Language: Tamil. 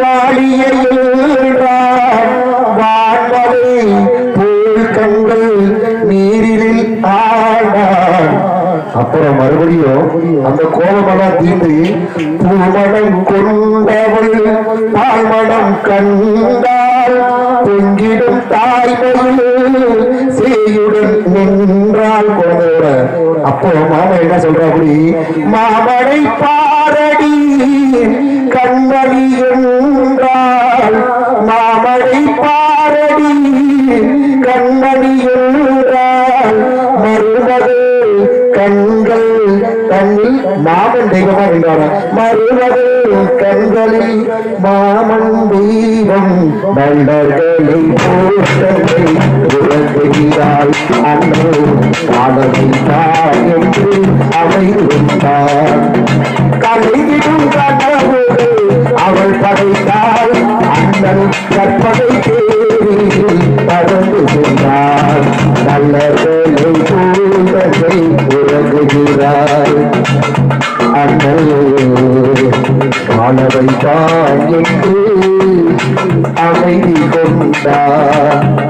வாழியல்றான் வான்மலை போல் கண்கள் நீரில் ஆடான் அப்புறம் மறுபடியும் அந்த கோபமெல்லாம் தீர்ந்து பூமணம் கொண்டவள் பால்மணம் கண்டால் பொங்கிடும் தாய்மையில் செய்யுடன் நின்றால் போனோட அப்போ மாமா என்ன சொல்ற மாமனை பாரடி என்றாள் பாரடி கண்மணி என்றாள் மறுமது கண்கள் கண்ணில் மாமன் தெய்வமா என்றார் மறுமது கண்களில் மாமன் தெய்வம். மல்லர்களை போட்டதை உறங்குகிறாள் அன்று காலமிட்டார் என்று அமைந்தார் கலையிடும் அண்ணன் கற்பனை தேடி பறந்து சென்றார். நல்ல வேலை கூடதை உறங்குகிறார். அண்ணல் காலவை தான் என்று அமைதி கொண்டார்.